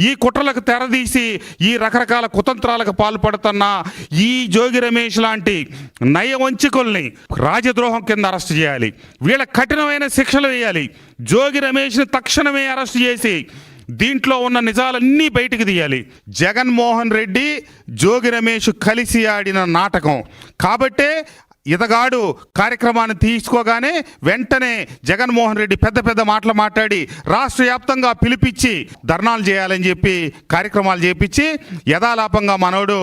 ఈ కుట్రలకు తెరదీసి ఈ రకరకాల కుతంత్రాలకు పాల్పడుతున్న ఈ జోగి రమేష్ లాంటి నయవంచకుల్ని రాజద్రోహం కింద అరెస్ట్ చేయాలి. వీళ్ళ కఠినమైన శిక్షలు వేయాలి. జోగి రమేష్ని తక్షణమే అరెస్ట్ చేసి దీంట్లో ఉన్న నిజాలన్నీ బయటికి తీయాలి. జగన్మోహన్ రెడ్డి జోగి రమేష్ కలిసి ఆడిన నాటకం. కాబట్టే ఇతగాడు కార్యక్రమాన్ని తీసుకోగానే వెంటనే జగన్మోహన్ రెడ్డి పెద్ద పెద్ద మాటలు మాట్లాడి రాష్ట్ర వ్యాప్తంగా పిలిపించి ధర్నాలు చేయాలని చెప్పి కార్యక్రమాలు చేపించి యథాలాపంగా మనోడు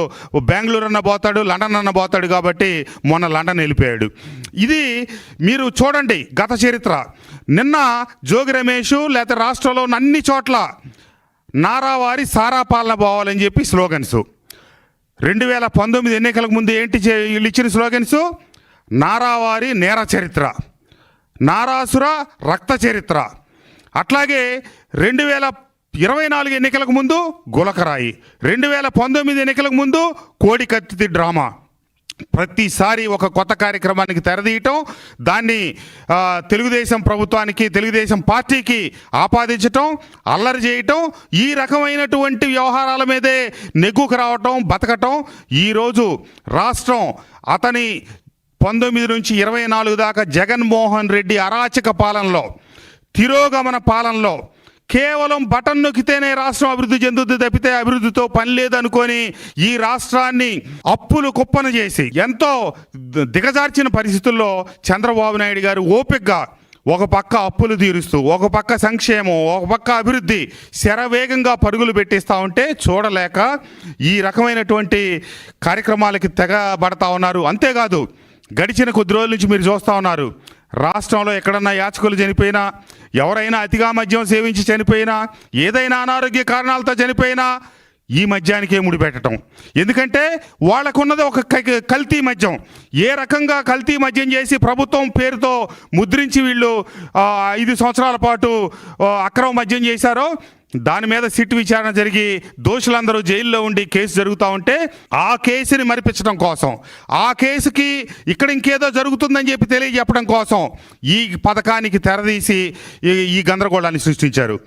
బెంగళూరు అన్న పోతాడు లండన్ అన్న పోతాడు కాబట్టి మొన్న లండన్ వెళ్ళిపోయాడు. ఇది మీరు చూడండి గత చరిత్ర. నిన్న జోగి రమేష్ లేకపోతే రాష్ట్రంలో అన్ని చోట్ల నారావారి సారా పాలన పోవాలని చెప్పి స్లోగన్స్. రెండు వేల పంతొమ్మిది ఎన్నికలకు ముందు ఏంటి వీళ్ళు ఇచ్చిన స్లోగన్స్? నారావారి నేర చరిత్ర నారాసుర రక్త చరిత్ర. అట్లాగే రెండు వేల ఇరవై నాలుగు ఎన్నికలకు ముందు గులకరాయి రెండు వేల పంతొమ్మిది ఎన్నికలకు ముందు కోడి కత్తి డ్రామా. ప్రతిసారి ఒక కొత్త కార్యక్రమానికి తెరదీయటం దాన్ని తెలుగుదేశం ప్రభుత్వానికి తెలుగుదేశం పార్టీకి ఆపాదించటం అల్లరి చేయటం ఈ రకమైనటువంటి వ్యవహారాల మీదే నెగ్గుకు రావటం బతకటం ఈరోజు రాష్ట్రం అతని పంతొమ్మిది నుంచి ఇరవై నాలుగు దాకా జగన్మోహన్ రెడ్డి అరాచక పాలనలో తిరోగమన పాలనలో కేవలం బటన్ నొక్కితేనే రాష్ట్రం అభివృద్ధి చెందుద్ది తప్పితే అభివృద్ధితో పని లేదనుకొని ఈ రాష్ట్రాన్ని అప్పులు కుప్పన చేసి ఎంతో దిగజార్చిన పరిస్థితుల్లో చంద్రబాబు నాయుడు గారు ఓపికగా ఒక పక్క అప్పులు తీరుస్తూ ఒక పక్క సంక్షేమం ఒక పక్క అభివృద్ధి శరవేగంగా పరుగులు పెట్టిస్తూ ఉంటే చూడలేక ఈ రకమైనటువంటి కార్యక్రమాలకి తెగబడతా ఉన్నారు. అంతేకాదు గడిచిన కొద్ది రోజుల నుంచి మీరు చూస్తూ ఉన్నారు. రాష్ట్రంలో ఎక్కడన్నా యాచకులు చనిపోయినా ఎవరైనా అతిగా మద్యం సేవించి చనిపోయినా ఏదైనా అనారోగ్య కారణాలతో చనిపోయినా ఈ మద్యానికే ముడిపెట్టడం ఎందుకంటే వాళ్ళకున్నది ఒక క- కల్తీ మద్యం. ఏ రకంగా కల్తీ మద్యం చేసి ప్రభుత్వం పేరుతో ముద్రించి వీళ్ళు ఐదు సంవత్సరాల పాటు అక్రమ మద్యం చేశారో దాని మీద సిట్ విచారణ జరిగి దోషులందరూ జైల్లో ఉండి కేసు జరుగుతూ ఉంటే ఆ కేసుని మరిపించడం కోసం. ఆ కేసుకి ఇక్కడ ఇంకేదో జరుగుతుందని చెప్పి తెలియజెప్పడం కోసం ఈ పథకానికి తెరదీసి ఈ- ఈ గందరగోళాన్ని సృష్టించారు.